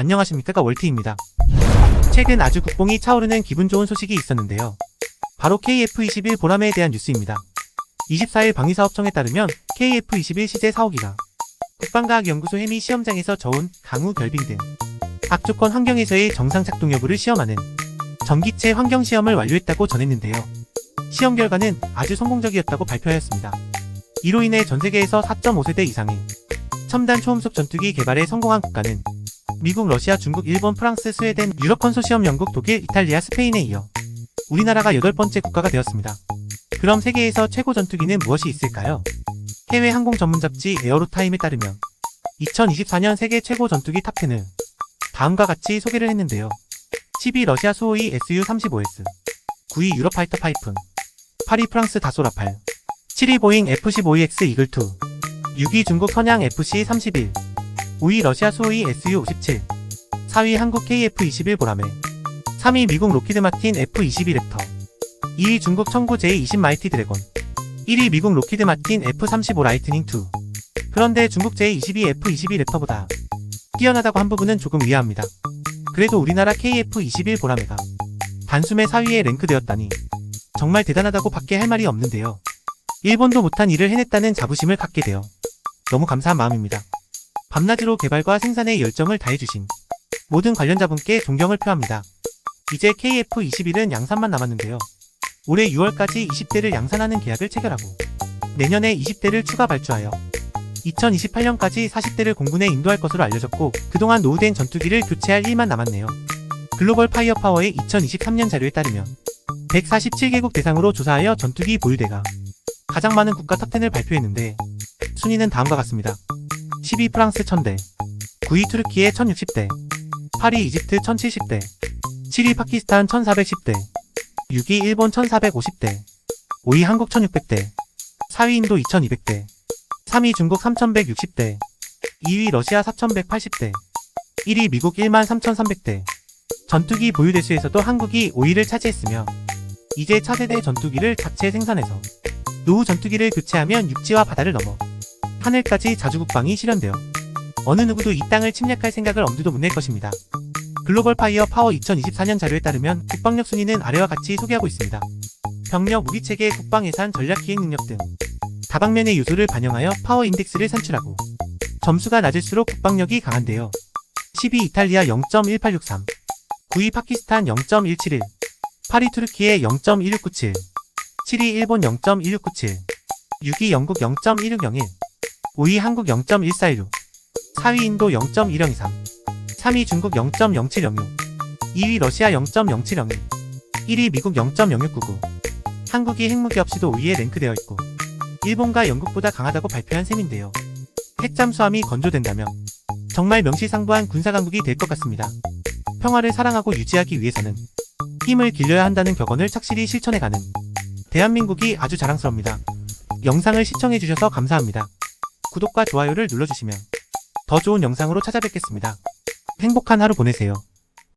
안녕하십니까 월트입니다. 최근 아주 국뽕이 차오르는 기분 좋은 소식이 있었는데요. 바로 KF21 보람에 대한 뉴스입니다. 24일 방위사업청에 따르면 KF21 시제 4호기가 국방과학연구소 해미 시험장에서 저온, 강우, 결빙 등 악조건 환경에서의 정상 작동 여부를 시험하는 전기체 환경 시험을 완료했다고 전했는데요. 시험 결과는 아주 성공적이었다고 발표하였습니다. 이로 인해 전 세계에서 4.5세대 이상의 첨단 초음속 전투기 개발에 성공한 국가는 미국, 러시아, 중국, 일본, 프랑스, 스웨덴, 유럽 컨소시엄, 영국, 독일, 이탈리아, 스페인에 이어 우리나라가 여덟 번째 국가가 되었습니다. 그럼 세계에서 최고 전투기는 무엇이 있을까요? 해외 항공 전문 잡지 에어로타임에 따르면 2024년 세계 최고 전투기 탑10을 다음과 같이 소개를 했는데요. 10위 러시아 수호이 SU-35S 9위 유럽 파이터 파이픈 8위 프랑스 다소 라팔 7위 보잉 F-15EX 이글2 6위 중국 선양 FC-31 5위 러시아 수호이 SU-57 4위 한국 KF-21 보라매 3위 미국 로키드 마틴 F-22 랩터 2위 중국 청구 J-20 마이티 드래곤 1위 미국 로키드 마틴 F-35 라이트닝 2 그런데 중국 J-22 F-22 랩터보다 뛰어나다고 한 부분은 조금 의아합니다. 그래도 우리나라 KF-21 보라매가 단숨에 4위에 랭크되었다니 정말 대단하다고 밖에 할 말이 없는데요. 일본도 못한 일을 해냈다는 자부심을 갖게 되어 너무 감사한 마음입니다. 밤낮으로 개발과 생산에 열정을 다해주신 모든 관련자분께 존경을 표합니다. 이제 KF21은 양산만 남았는데요. 올해 6월까지 20대를 양산하는 계약을 체결하고 내년에 20대를 추가 발주하여 2028년까지 40대를 공군에 인도할 것으로 알려졌고 그동안 노후된 전투기를 교체할 일만 남았네요. 글로벌 파이어 파워의 2023년 자료에 따르면 147개국 대상으로 조사하여 전투기 보유대가 가장 많은 국가 탑10을 발표했는데 순위는 다음과 같습니다. 10위 프랑스 1000대, 9위 투르키에 1060대, 8위 이집트 1070대, 7위 파키스탄 1410대, 6위 일본 1450대, 5위 한국 1600대, 4위 인도 2200대, 3위 중국 3160대, 2위 러시아 4180대, 1위 미국 13300대, 전투기 보유 대수에서도 한국이 5위를 차지했으며 이제 차세대 전투기를 자체 생산해서 노후 전투기를 교체하면 육지와 바다를 넘어 하늘까지 자주국방이 실현되어 어느 누구도 이 땅을 침략할 생각을 엄두도 못 낼 것입니다. 글로벌 파이어 파워 2024년 자료에 따르면 국방력 순위는 아래와 같이 소개하고 있습니다. 병력, 무기체계, 국방 예산, 전략 기획 능력 등 다방면의 요소를 반영하여 파워 인덱스를 산출하고 점수가 낮을수록 국방력이 강한데요. 10위 이탈리아 0.1863, 9위 파키스탄 0.171, 8위 투르키에 0.1697, 7위 일본 0.1697, 6위 영국 0.1601, 5위 한국 0.1416, 4위 인도 0.1023, 3위 중국 0.0706, 2위 러시아 0.0701, 1위 미국 0.0699, 한국이 핵무기 없이도 5위에 랭크되어 있고 일본과 영국보다 강하다고 발표한 셈인데요. 핵잠수함이 건조된다면 정말 명실상부한 군사강국이 될 것 같습니다. 평화를 사랑하고 유지하기 위해서는 힘을 길러야 한다는 격언을 착실히 실천해가는 대한민국이 아주 자랑스럽니다. 영상을 시청해주셔서 감사합니다. 구독과 좋아요를 눌러주시면 더 좋은 영상으로 찾아뵙겠습니다. 행복한 하루 보내세요.